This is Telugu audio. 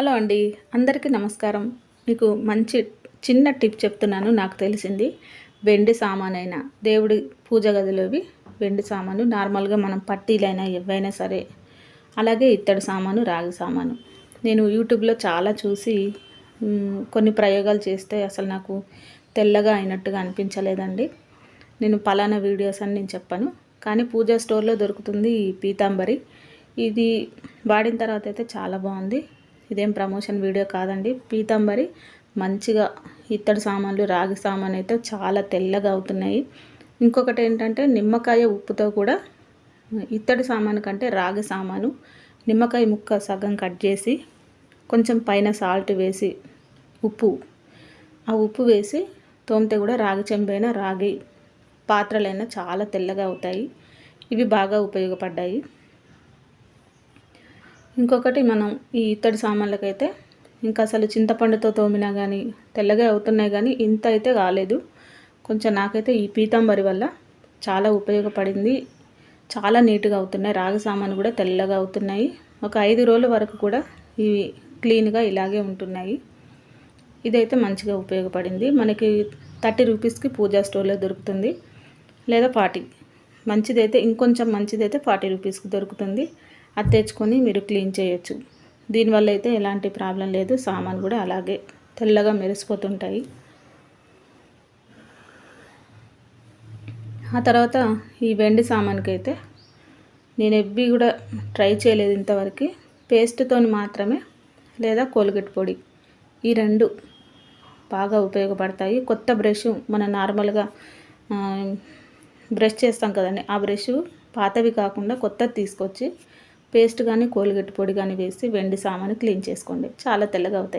హలో అండి అందరికీ నమస్కారం. మీకు మంచి చిన్న టిప్ చెప్తున్నాను నాకు తెలిసింది. వెండి సామానైనా దేవుడి పూజ గదిలోవి వెండి సామాను నార్మల్గా మనం పట్టీలైనా ఏవైనా సరే. అలాగే ఇత్తడి సామాను రాగి సామాను. నేను యూట్యూబ్లో చాలా చూసి కొన్ని ప్రయోగాలు చేస్తే అసలు నాకు తెల్లగా అయినట్టుగా అనిపించలేదండి. నేను పలానా వీడియోస్ అని నేను చెప్పాను. కానీ పూజా స్టోర్లో దొరుకుతుంది పీతాంబరి. ఇది వాడిన తర్వాత అయితే చాలా బాగుంది. ఇదేం ప్రమోషన్ వీడియో కాదండి. పీతాంబరి మంచిగా ఇత్తడి సామాన్లు రాగి సామాన్ అయితే చాలా తెల్లగా అవుతున్నాయి. ఇంకొకటి ఏంటంటే నిమ్మకాయ ఉప్పుతో కూడా ఇత్తడి సామాను కంటే రాగి సామాను నిమ్మకాయ ముక్క సగం కట్ చేసి కొంచెం పైన సాల్ట్ వేసి ఉప్పు ఆ ఉప్పు వేసి తోమితే కూడా రాగి చెంబైన రాగి పాత్రలైనా చాలా తెల్లగా అవుతాయి. ఇవి బాగా ఉపయోగపడ్డాయి. ఇంకొకటి మనం ఈ ఇత్తడి సామాన్లకైతే ఇంకా అసలు చింతపండుతో తోమినా కానీ తెల్లగా అవుతున్నాయి కానీ ఇంత అయితే కాలేదు. కొంచెం నాకైతే ఈ పీతాంబరి వల్ల చాలా ఉపయోగపడింది. చాలా నీట్గా అవుతున్నాయి. రాగి సామాను కూడా తెల్లగా అవుతున్నాయి. ఒక ఐదు రోజుల వరకు కూడా ఇవి క్లీన్గా ఇలాగే ఉంటున్నాయి. ఇదైతే మంచిగా ఉపయోగపడింది. మనకి థర్టీ రూపీస్కి పూజా స్టోర్లో దొరుకుతుంది. లేదా ఫార్టీ మంచిదైతే ఇంకొంచెం మంచిదైతే ఫార్టీ రూపీస్కి దొరుకుతుంది. అది తెచ్చుకొని మీరు క్లీన్ చేయొచ్చు. దీనివల్ల అయితే ఎలాంటి ప్రాబ్లం లేదు. సామాన్ కూడా అలాగే తెల్లగా మెరిసిపోతుంటాయి. ఆ తర్వాత ఈ వెండి సామాన్కి అయితే నేను ఎవ్వి కూడా ట్రై చేయలేదు ఇంతవరకు. పేస్ట్తో మాత్రమే లేదా కోల్గేట్ పొడి. ఈ రెండు బాగా ఉపయోగపడతాయి. కొత్త బ్రష్ మన నార్మల్గా బ్రష్ చేస్తాం కదండి. ఆ బ్రష్ పాతవి కాకుండా కొత్తది తీసుకొచ్చి పేస్ట్ కానీ కోల్గేట్ పొడి కానీ వేసి వెండి సామాను క్లీన్ చేసుకోండి. చాలా తెల్లగా అవుతాయి.